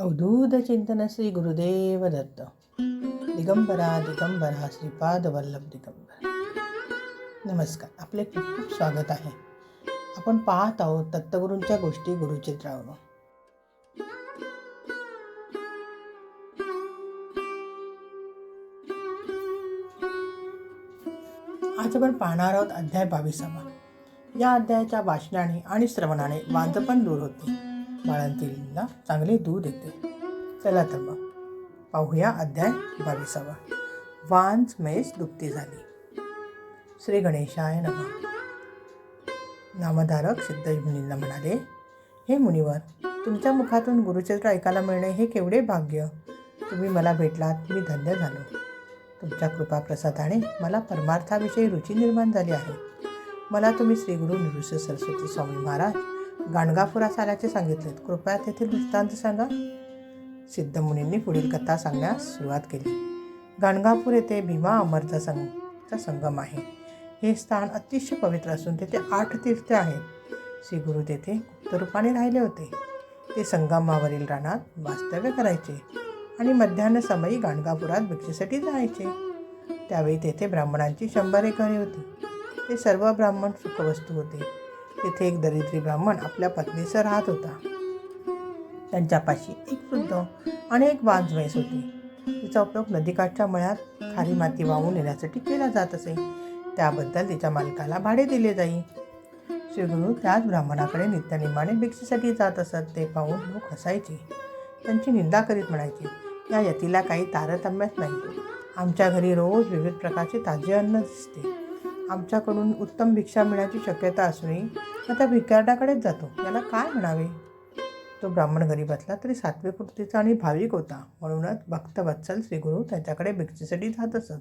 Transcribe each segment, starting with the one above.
अवधूत चिंतन श्री गुरुदेव दत्त दिगंबरा दिगंबरा श्रीपाद वल्लभ दिगंबर। नमस्कार आपले खूप खूप स्वागत आहे. आपण पाहत आहोत दत्तगुरूंच्या गोष्टी गुरुचित्रावरून. आज आपण पाहणार आहोत अध्याय बावीसावा. या अध्यायाच्या वाचनाने आणि श्रवणाने वांजपण दूर होते बाळंतीला चांगले दूध येते चला तर मग पाहूया अध्याय बावीसावा. वांच मेस दुप्ती झाली. श्री गणेशाय नम. नामधारक सिद्ध मुनींना म्हणाले हे मुनिवर तुमच्या मुखातून गुरुचरित्र ऐकायला मिळणे हे केवढे भाग्य? तुम्ही मला भेटलात मी धन्य झालो. तुमच्या कृपाप्रसादाने मला परमार्थाविषयी रुची निर्माण झाली आहे. मला तुम्ही श्री गुरु नृसिंह सरस्वती स्वामी महाराज गाणगापुरास आल्याचे सांगितलेत. कृपया तेथील वृत्तांत सांगा. सिद्धमुनींनी पुढील कथा सांगण्यास सुरुवात केली. गाणगापूर येथे भीमा अमरचा संगचा संगम आहे. हे स्थान अतिशय पवित्र असून तेथे आठ तीर्थ आहेत. श्री गुरु तेथे गुप्तरूपाने राहिले होते. ते संगमावरील रानात वास्तव्य करायचे आणि मध्यान्ह समयी गाणगापुरात भिक्षेसाठी जायचे. त्यावेळी तेथे ब्राह्मणांची शंभर एकरे होती. ते सर्व ब्राह्मण सुखवस्तू होते. तेथे एक दरिद्री ब्राह्मण आपल्या पत्नीसह राहत होता. त्यांच्यापाशी एक वृद्ध आणि एक वांजवैस होती. तिचा उपयोग नदीकाठच्या मळ्यात खारी माती वाहून नेण्यासाठी केला जात असे. त्याबद्दल तिच्या मालकाला भाडे दिले जाई. श्रीगुरु त्याच ब्राह्मणाकडे नित्यनिमाने भिक्षेसाठी जात असत ते पाहून लोक हसायचे. त्यांची निंदा करीत म्हणायचे या यतीला काही तारतम्यच नाही. आमच्या घरी रोज विविध प्रकारचे ताजे अन्न दिसते. आमच्याकडून उत्तम भिक्षा मिळण्याची शक्यता असूनही आता भिकार्डाकडेच जातो. याला काय म्हणावे? तो ब्राह्मण घरी बसला तरी सात्विक वृत्तीचा आणि भाविक होता. म्हणूनच भक्तवत्सल श्रीगुरू त्याच्याकडे भिक्षेसाठी जात असत.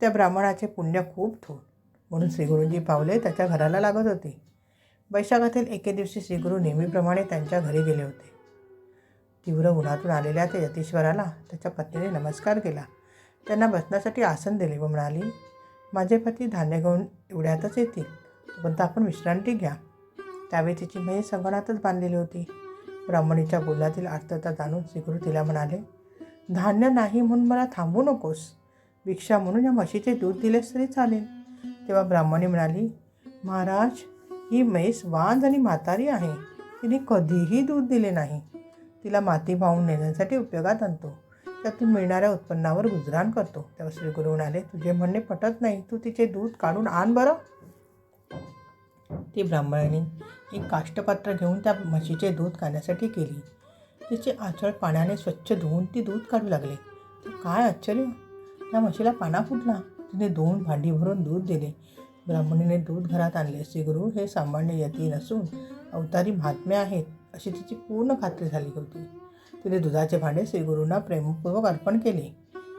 त्या ब्राह्मणाचे पुण्य खूप थोड म्हणून श्रीगुरूंची पावले त्याच्या घराला लागत होती. वैशाखातील एके दिवशी श्रीगुरू नेहमीप्रमाणे त्यांच्या घरी गेले होते. तीव्र उन्हातून आलेल्या त्या यतीश्वराला त्याच्या पत्नीने नमस्कार केला. त्यांना बसण्यासाठी आसन दिले व म्हणाली माझे पती धान्य घेऊन एवढ्यातच येतील. तोपर्यंत आपण विश्रांती घ्या. त्यावेळी तिची म्हैस संगणातच बांधलेली होती. ब्राह्मणीच्या बोलातील अर्थता जाणून श्रीगुरु तिला म्हणाले धान्य नाही म्हणून मला थांबू नकोस. भिक्षा म्हणून या म्हशीचे दूध दिलेस तरी चालेल. तेव्हा ब्राह्मणी म्हणाली महाराज ही म्हैस वांज आणि म्हातारी आहे. तिने कधीही दूध दिले नाही. तिला माती वाहून नेण्यासाठी उपयोगात आणतो. त्यातून मिळणाऱ्या उत्पन्नावर गुजराण करतो. तेव्हा श्रीगुरु म्हणाले तुझे म्हणणे पटत नाही. तू तिचे दूध काढून आण बरं. ती ब्राह्मणाने एक काष्टपात्र घेऊन त्या म्हशीचे दूध काढण्यासाठी केली तिचे आचळ पाण्याने स्वच्छ धुवून ती दूध काढू लागले. तर काय आश्चर्य? त्या म्हशीला पाना फुटला. तिने दोन भांडी भरून दूध दिले. ब्राह्मणीने दूध घरात आणले. श्रीगुरु हे सामान्य यती नसून अवतारी महात्मे आहेत अशी तिची पूर्ण खात्री झाली होती. तिने दुधाचे भांडे श्रीगुरूंना प्रेमपूर्वक अर्पण केले.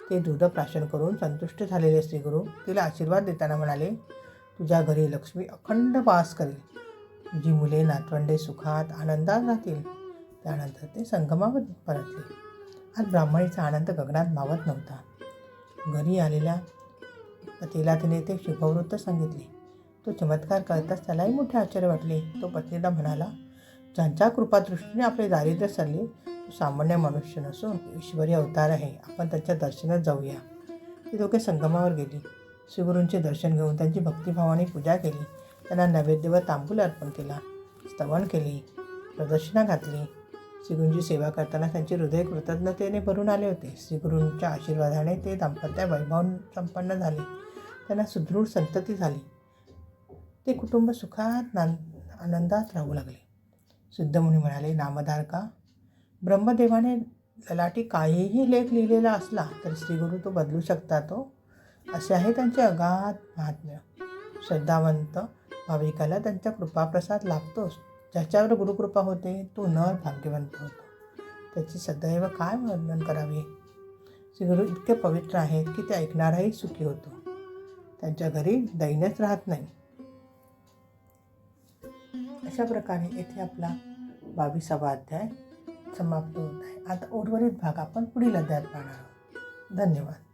ते दूध प्राशन करून संतुष्ट झालेले श्रीगुरू तिला आशीर्वाद देताना म्हणाले तुझ्या घरी लक्ष्मी अखंड वास करेल. तुझी मुले नातवंडे सुखात आनंदात राहतील. त्यानंतर ते संगमावर परतले. आज ब्राह्मणीचा आनंद गगनात मावत नव्हता. घरी आलेल्या पतीला तिने ते शुभवृत्त सांगितले. तो चमत्कार करताच त्यालाही मोठे आश्चर्य वाटले. तो पत्नीला म्हणाला ज्यांच्या कृपादृष्टीने आपले दारिद्र्य सरले तो सामान्य मनुष्य नसून ईश्वरी अवतार आहे. आपण त्याच्या दर्शनात जाऊया. ती दोघे संगमावर गेली. श्रीगुरूंचे दर्शन घेऊन त्यांची भक्तिभावाने पूजा केली. त्यांना नैवेद्य व तांबूल अर्पण केला. स्तवन केली. प्रदक्षिणा घातली. श्रीगुरूंची सेवा करताना त्यांचे हृदय कृतज्ञतेने भरून आले होते. श्रीगुरूंच्या आशीर्वादाने ते दाम्पत्य वैभव संपन्न झाले. त्यांना सुदृढ संतती झाली. ते कुटुंब सुखात नान आनंदात राहू लागले. सिद्धमुनी म्हणाले नामधारका ब्रह्मदेवाने ललाटी काहीही लेख लिहिलेला असला तर श्रीगुरु तो बदलू शकता तो. असे आहे त्यांचे अगाध महात्म्य. श्रद्धावंत भाविकाला त्यांचा कृपाप्रसाद लाभतोच. ज्याच्यावर गुरुकृपा होते तो नर भाग्यवंत होतो. त्याची सदैव काय वर्णन करावे? श्रीगुरु इतके पवित्र आहेत की ते ऐकणाराही सुखी होतो. त्यांच्या घरी दैन्यच राहत नाही. अशा प्रकारे येथे आपला बावीसावा अध्याय समाप्त होत आहे. आता उर्वरित भाग आपण पुढील अध्यायात पाहणार आहोत. धन्यवाद.